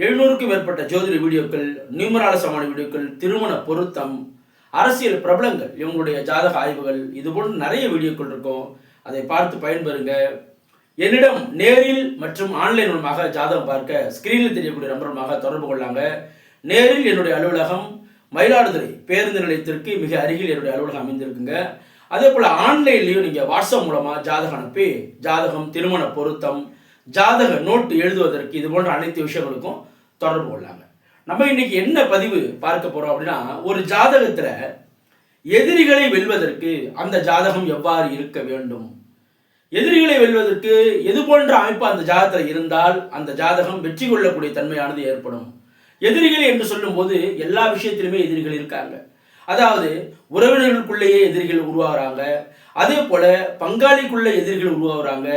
எழுநூறுக்கும் மேற்பட்ட ஜோதிட வீடியோக்கள் நியூமராலசமான வீடியோக்கள் திருமண பொருத்தம் அரசியல் பிரபலங்கள் இவங்களுடைய ஜாதக ஆய்வுகள் இது போன்று நிறைய வீடியோக்கள் இருக்கும். அதை பார்த்து பயன்பெறுங்க. என்னிடம் நேரில் மற்றும் ஆன்லைன் மூலமாக ஜாதகம் பார்க்க ஸ்கிரீனில் தெரியக்கூடிய நம்பர் மூலமாக தொடர்பு கொள்ளாங்க. நேரில் என்னுடைய அலுவலகம் மயிலாடுதுறை பேருந்து நிலையத்திற்கு மிக அருகில் என்னுடைய அலுவலகம் அமைந்திருக்குங்க. அதே போல் ஆன்லைன்லேயும் நீங்கள் வாட்ஸ்அப் மூலமாக ஜாதகம் அனுப்பி ஜாதகம் திருமண பொருத்தம் ஜாதக நோட்டு எழுதுவதற்கு இது போன்ற அனைத்து விஷயங்களுக்கும் தொடர்பு கொள்ளாங்க. நம்ம இன்னைக்கு என்ன பதிவு பார்க்க போறோம் அப்படின்னா ஒரு ஜாதகத்துல எதிரிகளை வெல்வதற்கு அந்த ஜாதகம் எவ்வாறு இருக்க வேண்டும்? எதிரிகளை வெல்வதற்கு எது போன்ற அமைப்பு அந்த ஜாதகத்தில் இருந்தால் அந்த ஜாதகம் வெற்றி கொள்ளக்கூடிய தன்மையானது ஏற்படும்? எதிரிகள் என்று சொல்லும்போது எல்லா விஷயத்திலுமே எதிரிகள் இருக்காங்க. அதாவது உறவினர்களுக்குள்ளேயே எதிரிகள் உருவாகிறாங்க. அதே போல பங்காளிக்குள்ள எதிரிகள் உருவாகுறாங்க.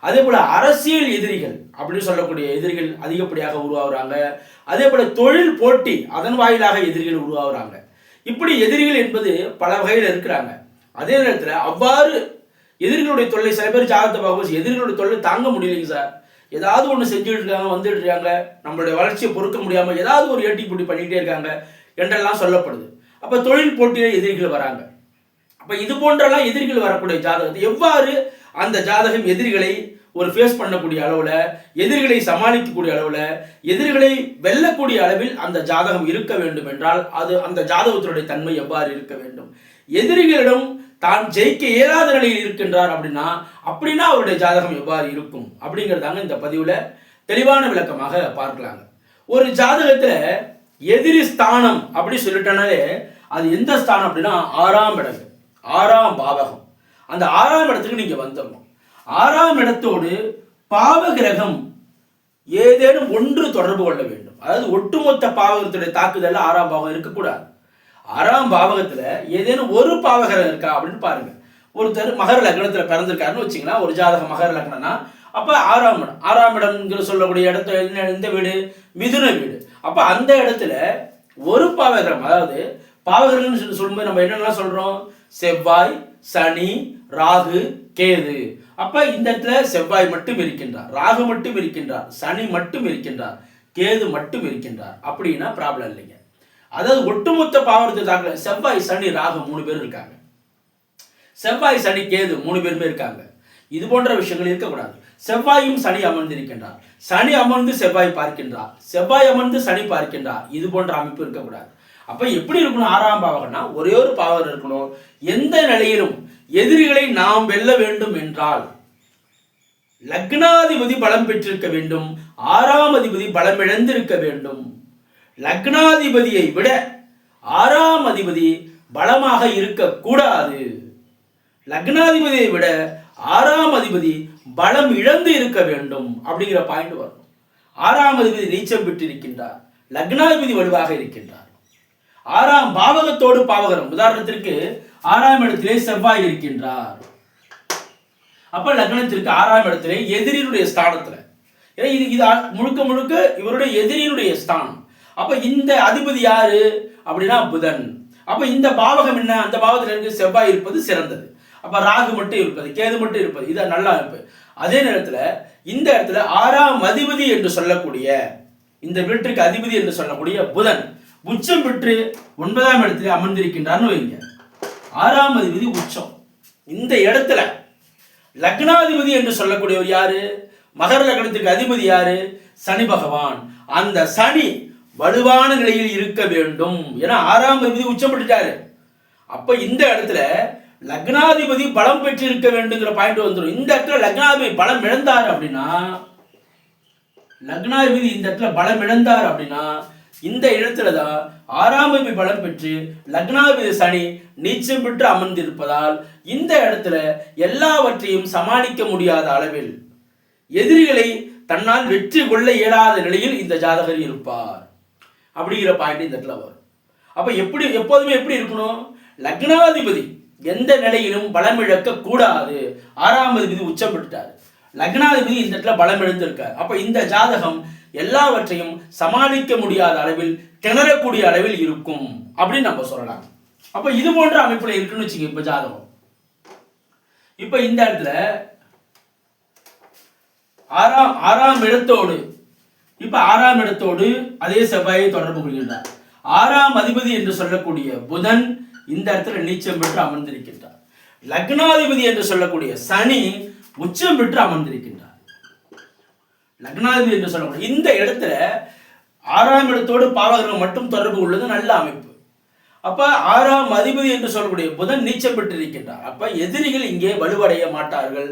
அதே போல அரசியல் எதிரிகள் அப்படின்னு சொல்லக்கூடிய எதிரிகள் அதிகப்படியாக உருவாகுறாங்க. அதே போல தொழில் போட்டி அதன் வாயிலாக எதிரிகள் உருவாகுறாங்க. இப்படி எதிரிகள் என்பது பல வகையில் இருக்கிறாங்க. அதே நேரத்தில் அவ்வாறு எதிரிகளுடைய தொல்லை சில பேர் ஜாதகத்தை பார்க்கும்போது எதிரிகளுடைய தொல்லை தாங்க முடியலைங்க சார். ஏதாவது ஒன்று செஞ்சுட்டு இருக்காங்க வந்துட்டு இருக்காங்க. நம்மளுடைய வளர்ச்சியை பொறுக்க முடியாமல் ஏதாவது ஒரு ஏட்டி போட்டி பண்ணிக்கிட்டே இருக்காங்க என்றெல்லாம் சொல்லப்படுது. அப்போ தொழில் போட்டியில் எதிரிகள் வராங்க. அப்போ இது போன்றெல்லாம் எதிரிகள் வரக்கூடிய ஜாதகத்தை எவ்வாறு அந்த ஜாதகம் எதிரிகளை ஒரு ஃபேஸ் பண்ணக்கூடிய அளவில் எதிரிகளை சமாளிக்கக்கூடிய அளவில் எதிரிகளை வெல்லக்கூடிய அளவில் அந்த ஜாதகம் இருக்க வேண்டும் என்றால் அது அந்த ஜாதகத்தினுடைய தன்மை எவ்வாறு இருக்க வேண்டும்? எதிரிகளிடம் தான் ஜெயிக்க இயலாத நிலையில் இருக்கின்றார் அப்படின்னா அப்படின்னா அவருடைய ஜாதகம் எவ்வாறு இருக்கும்? அப்படிங்கிறதாங்க இந்த பதிவில் தெளிவான விளக்கமாக பார்க்கலாங்க. ஒரு ஜாதகத்தில் எதிரி ஸ்தானம் அப்படி சொல்லிட்டனாலே அது எந்த ஸ்தானம் அப்படின்னா ஆறாம் இடம் ஆறாம் பாவகம். அந்த ஆறாம் இடத்துக்கு நீங்க வந்துடணும் ஆறாம் இடத்தோடு பாவகிரகம் ஏதேனும் ஒன்று தொடர்பு கொள்ள வேண்டும். அதாவது ஒட்டுமொத்த பாவகத்துடைய தாக்குதல் ஆறாம் பாவகம் இருக்கக்கூடாது. ஆறாம் பாவகத்துல ஏதேனும் ஒரு பாவகிரகம் இருக்கா அப்படின்னு பாருங்க. ஒருத்தர் மகர லக்னத்துல பிறந்திருக்காருன்னு வச்சுங்களா ஒரு ஜாதக மகர லக்னம்னா அப்ப ஆறாம் இடம். ஆறாம் இடம்ங்கிற சொல்லக்கூடிய இடத்துல என்ன எந்த வீடு? மிதுன வீடு. அப்ப அந்த இடத்துல ஒரு பாவகிரகம் அதாவது பாவகிரகம்னு சொல்லி சொல்லும்போது நம்ம என்னென்னலாம் சொல்றோம்? செவ்வாய் சனி ராகு கேது. அப்ப இந்த இடத்துல செவ்வாய் மட்டும் இருக்கின்றார் ராகு மட்டும் இருக்கின்றார் சனி மட்டும் இருக்கின்றார் கேது மட்டும் இருக்கின்றார். அப்படின்னா ப்ராப்ளம் இல்லைங்க. அதாவது ஒட்டுமொத்த பாவரத்தை தாக்கல செவ்வாய் சனி ராகு மூணு பேர் இருக்காங்க. செவ்வாய் சனி கேது மூணு பேருமே இருக்காங்க. இது போன்ற விஷயங்கள் இருக்கக்கூடாது. செவ்வாயும் சனி அமர்ந்து இருக்கின்றார் சனி அமர்ந்து செவ்வாய் பார்க்கின்றார். செவ்வாய் அமர்ந்து சனி பார்க்கின்றார். இது போன்ற அமைப்பு இருக்கக்கூடாது. அப்போ எப்படி இருக்கணும் ஆறாம் பாவகம்னா ஒரே ஒரு பாவகர் இருக்கணும். எந்த நிலையிலும் எதிரிகளை நாம் வெல்ல வேண்டும் என்றால் லக்னாதிபதி பலம் பெற்றிருக்க வேண்டும் ஆறாம் அதிபதி பலம் இழந்திருக்க வேண்டும். லக்னாதிபதியை விட ஆறாம் அதிபதி பலமாக இருக்கக்கூடாது. லக்னாதிபதியை விட ஆறாம் அதிபதி பலம் இழந்து இருக்க வேண்டும் அப்படிங்கிற பாயிண்ட் வரும். ஆறாம் அதிபதி நீச்சம் பெற்றிருக்கின்றார். லக்னாதிபதி வலுவாக இருக்கின்றார். ஆறாம் பாவகத்தோடு பாவகரம். உதாரணத்திற்கு ஆறாம் இடத்திலே செவ்வாய் இருக்கின்றார். அப்ப லக்னத்திற்கு ஆறாம் இடத்திலே எதிரினுடைய ஸ்தானத்துல. ஏன்னா இது இது முழுக்க முழுக்க இவருடைய எதிரியினுடைய ஸ்தானம். அப்ப இந்த அதிபதி யாரு? அப்படின்னா புதன். அப்ப இந்த பாவகம் என்ன? அந்த பாவத்தில் இருக்கு செவ்வாய் இருப்பது சிறந்தது. அப்ப ராகு மட்டும் இருப்பது கேது மட்டும் இருப்பது இது நல்லா இருப்பு அதே நேரத்துல இந்த இடத்துல ஆறாம் அதிபதி என்று சொல்லக்கூடிய இந்த வீட்டிற்கு அதிபதி என்று சொல்லக்கூடிய புதன். உச்சம் பெற்று ஒன்பதாம் இடத்துல அமர்ந்திருக்கின்றார்னு வைங்க. ஆறாம் அதிபதி உச்சம். இந்த இடத்துல லக்னாதிபதி என்று சொல்லக்கூடியவர் யாரு? மகர லக்னத்துக்கு அதிபதி யாரு? சனி பகவான். அந்த சனி வலுவான நிலையில் இருக்க வேண்டும். ஏன்னா ஆறாம் அதிபதி உச்சம் பெற்றுட்டாரு. அப்ப இந்த இடத்துல லக்னாதிபதி பலம் பெற்று இருக்க வேண்டுங்கிற பாயிண்ட் வந்துடும் இந்த இடத்துல லக்னாதிபதி பலம் இழந்தார் அப்படின்னா லக்னாதிபதி இந்த இடத்துல பலம் இழந்தார் அப்படின்னா இந்த இடத்துல தான் ஆறாம் அதிபதி பலம் பெற்று லக்னாதிபதி சனி நீச்சம் பெற்று அமர்ந்திருப்பதால் இந்த இடத்துல எல்லாவற்றையும் சமாளிக்க முடியாத அளவில் எதிரிகளை தன்னால் வெற்றி கொள்ள இயலாத நிலையில் இந்த ஜாதகர் இருப்பார். அப்படிங்கிற பாயிண்ட் இந்த இடத்துல வரும். அப்ப எப்படி எப்போதுமே எப்படி இருக்கணும்? லக்னாதிபதி எந்த நிலையிலும் பலம் இழக்க கூடாது. ஆறாம் அதிபதி உச்சம் லக்னாதிபதி இந்த இடத்துல பலம் இழந்திருக்கார். அப்ப இந்த ஜாதகம் எல்லாவற்றையும் சமாளிக்க முடியாத அளவில் திணறக்கூடிய அளவில் இருக்கும் அப்படின்னு நம்ம சொல்லலாம். அப்ப இது போன்ற அமைப்புல இருக்குன்னு வச்சுங்க இப்ப ஜாதகம். இப்ப இந்த இடத்துல ஆறாம் ஆறாம் இடத்தோடு இப்ப ஆறாம் இடத்தோடு அதே செவ்வாயை தொடர்பு கொள்கின்றார். ஆறாம் அதிபதி என்று சொல்லக்கூடிய புதன் இந்த இடத்துல நீச்சம் பெற்று அமர்ந்திருக்கின்றார். லக்னாதிபதி என்று சொல்லக்கூடிய சனி உச்சம் பெற்று அமர்ந்திருக்கின்றார். லக்னாதிபதி என்று சொல்லக்கூடிய இந்த இடத்துல ஆறாம் இடத்தோடு பாவகர்கள் மட்டும் தொடர்பு உள்ளது நல்ல அமைப்பு. அப்ப ஆறாம் அதிபதி என்று சொல்லக்கூடிய புதன் நீச்சம் பெற்றிருக்கின்றார். அப்ப எதிரிகள் இங்கே வலுவடைய மாட்டார்கள்.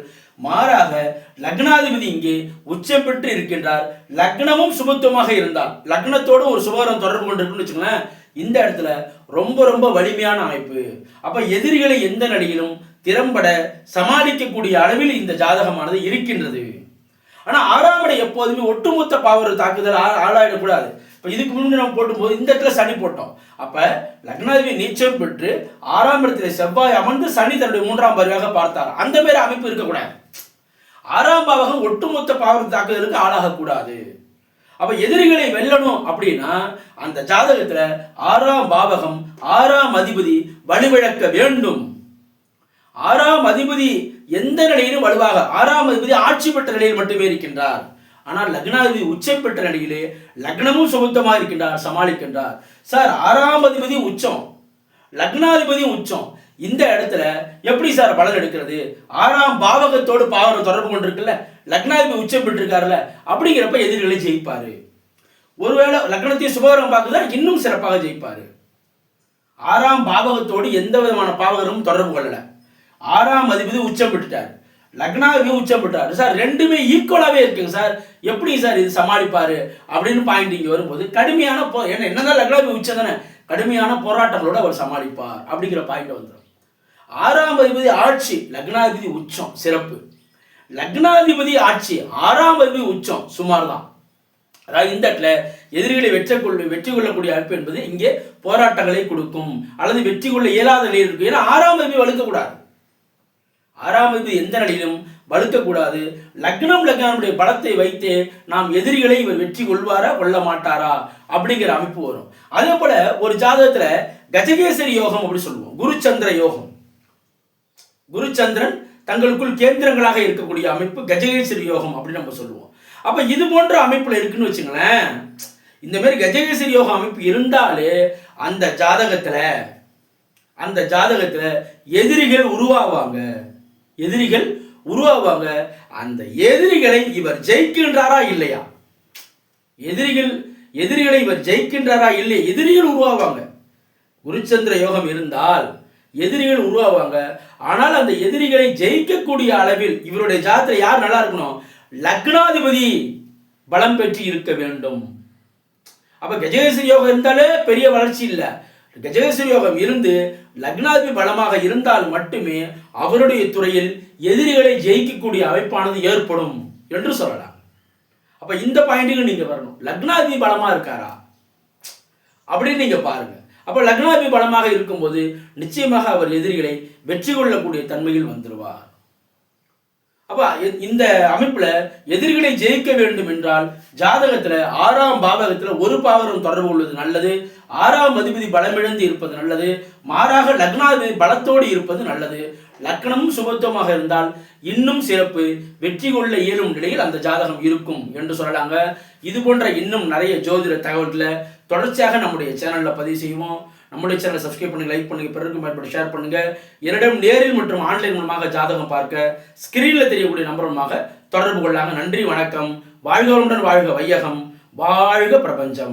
மாறாக லக்னாதிபதி இங்கே உச்சம் பெற்று இருக்கின்றார். லக்னமும் சுபத்துவமாக இருந்தால் லக்னத்தோடு ஒரு சுபகரம் தொடர்பு கொண்டிருக்குன்னு வச்சுக்கோங்களேன் இந்த இடத்துல ரொம்ப ரொம்ப வலிமையான அமைப்பு. அப்ப எதிரிகளை எந்த நிலையிலும் திறம்பட சமாளிக்கக்கூடிய அளவில் இந்த ஜாதகமானது இருக்கின்றது. ஆனால் ஆறாம் இடம் எப்போதுமே ஒட்டுமொத்த பாவர் தாக்குதல் ஆ- ஆளாயிடக்கூடாது. இப்போ இதுக்கு முன்னாடி நம்ம போட்டும்போது இந்த இடத்துல சனி போட்டோம். அப்போ லக்னாதிபதி நீச்சம் பெற்று ஆறாம் இடத்துல செவ்வாய் அமர்ந்து சனி தன்னுடைய மூன்றாம் பார்வையாக பார்த்தார். அந்த மாதிரி அமைப்பு இருக்கக்கூடாது. ஆறாம் பாவகம் ஒட்டுமொத்த பாவர் தாக்குதலுக்கு ஆளாகக்கூடாது. அப்போ எதிரிகளை வெல்லணும் அப்படின்னா அந்த ஜாதகத்தில் ஆறாம் பாவகம் ஆறாம் அதிபதி வலுவிழக்க வேண்டும். ஆறாம் அதிபதி எந்த நிலையிலும் வலுவாக ஆறாம் அதிபதி ஆட்சி பெற்ற நிலையில் மட்டுமே இருக்கின்றார். ஆனால் லக்னாதிபதி உச்சம் பெற்ற நிலையிலே லக்னமும் சுமத்தமாக இருக்கின்றார் சமாளிக்கின்றார். சார் ஆறாம் அதிபதி உச்சம். லக்னாதிபதி உச்சம். இந்த இடத்துல எப்படி சார் பலன் எடுக்கிறது? ஆறாம் பாவகத்தோடு பாவகம் தொடர்பு கொண்டிருக்குல்ல லக்னாதிபதி உச்சம் பெற்றிருக்காருல்ல அப்படிங்கிறப்ப எதிரிகளை ஜெயிப்பாரு. ஒருவேளை லக்னத்தையும் சுபகரம் பார்க்குதா? இன்னும் சிறப்பாக ஜெயிப்பாரு. ஆறாம் பாவகத்தோடு எந்த விதமான பாவகரும் தொடர்பு கொள்ளலை. ஆறாம் அதிபதி உச்சம் பெற்றுட்டார். லக்னாவுக்கு உச்சம் பெற்றார். சார் ரெண்டுமே ஈக்குவலாகவே இருக்குங்க சார். எப்படி சார் இது சமாளிப்பாரு அப்படின்னு பாயிண்ட் இங்கே வரும்போது கடுமையான போ என்ன என்னதான் லக்னாவுக்கு உச்சம் தானே கடுமையான போராட்டங்களோட அவர் சமாளிப்பார் அப்படிங்கிற பாயிண்ட் வந்துடும் ஆறாம் அதிபதி ஆட்சி லக்னாதிபதி உச்சம் சிறப்பு. லக்னாதிபதி ஆட்சி ஆறாம் அதிபதி உச்சம் சுமார் தான் அதாவது இந்த இடத்துல எதிரிகளை வெற்றி கொள்ள வெற்றி கொள்ளக்கூடிய அமைப்பு என்பது இங்கே போராட்டங்களை கொடுக்கும். அல்லது வெற்றி கொள்ள இயலாத நிலையில் இருக்கும். ஏன்னா ஆறாம் அதிபதி வலுக்கக்கூடாது ஆறாம் எந்த நிலையிலும் வலுக்கக்கூடாது. லக்னம் லக்னனுடைய பலத்தை வைத்து நாம் எதிரிகளை இவர் வெற்றி கொள்வாரா கொள்ள மாட்டாரா? அப்படிங்கிற அமைப்பு வரும். அதே போல ஒரு ஜாதகத்துல கஜகேசரி யோகம் அப்படி சொல்லுவோம். குருச்சந்திர யோகம். குருச்சந்திரன் தங்களுக்குள் கேந்திரங்களாக இருக்கக்கூடிய அமைப்பு கஜகேசரி யோகம் அப்படின்னு நம்ம சொல்லுவோம். அப்ப இது போன்ற அமைப்புல இருக்குன்னு வச்சுங்களேன் இந்த மாதிரி கஜகேசரி யோகம் அமைப்பு இருந்தாலே அந்த ஜாதகத்துல அந்த ஜாதகத்துல எதிரிகள் உருவாவாங்க. எதிரிகள் உருவாவாங்க. அந்த எதிரிகளை இவர் ஜெயிக்கின்றாரா இல்லையா? எதிரிகள் எதிரிகளை இவர் ஜெயிக்கின்றாரா இல்லையா? எதிரிகள் உருவாவாங்க. குருச்சந்திர யோகம் இருந்தால் எதிரிகள் உருவாவாங்க. ஆனால் அந்த எதிரிகளை ஜெயிக்கக்கூடிய அளவில் இவருடைய ஜாதத்துல யார் நல்லா இருக்கணும்? லக்னாதிபதி பலம் பெற்று இருக்க வேண்டும். அப்ப கஜகேசரி யோகம் இருந்தாலே பெரிய வளர்ச்சி இல்லை. கஜகேசரி யோகம் இருந்து லக்னாதிபதி பலமாக இருந்தால் மட்டுமே அவருடைய துறையில் எதிரிகளை ஜெயிக்கக்கூடிய அமைப்பானது ஏற்படும் என்று சொல்லலாம். அப்ப இந்த பாயிண்ட்டுக்கு நீங்க வரணும். லக்னாதிபதி பலமா இருக்காரா? அப்படின்னு நீங்க பாருங்க. அப்ப லக்னாதிபதி பலமாக இருக்கும்போது நிச்சயமாக அவர் எதிரிகளை வெற்றி கொள்ளக்கூடிய தன்மையில் வந்துருவார். அப்ப இந்த அமைப்புல எதிரிகளை ஜெயிக்க வேண்டும் என்றால் ஜாதகத்துல ஆறாம் பாவகத்துல ஒரு பாவரம் தொடர்பு உள்ளது நல்லது ஆறாம் அதிபதி பலமிழந்து இருப்பது நல்லது மாறாக லக்னாதிபதி பலத்தோடு இருப்பது நல்லது. லக்னமும் சுபத்துவமாக இருந்தால் இன்னும் சிறப்பு வெற்றி கொள்ள இயலும் நிலையில் அந்த ஜாதகம் இருக்கும் என்று சொல்லலாங்க. இது போன்ற இன்னும் நிறைய ஜோதிட தகவல்களை தொடர்ச்சியாக நம்முடைய சேனல்ல பதிவு செய்வோம். நம்முடைய சேனலை சப்ஸ்கிரைப் பண்ணுங்க லைக் பண்ணுங்க பிறருக்கு பயன்படுத்தி ஷேர் பண்ணுங்க. என்னிடம் நேரில் மற்றும் ஆன்லைன் மூலமாக ஜாதகம் பார்க்க ஸ்கிரீனில் தெரியக்கூடிய நம்பர் மூலமாக தொடர்பு கொள்ளாங்க நன்றி வணக்கம். வாழ்க வளமுடன் வாழ்க வையகம். வாழ்க பிரபஞ்சம்.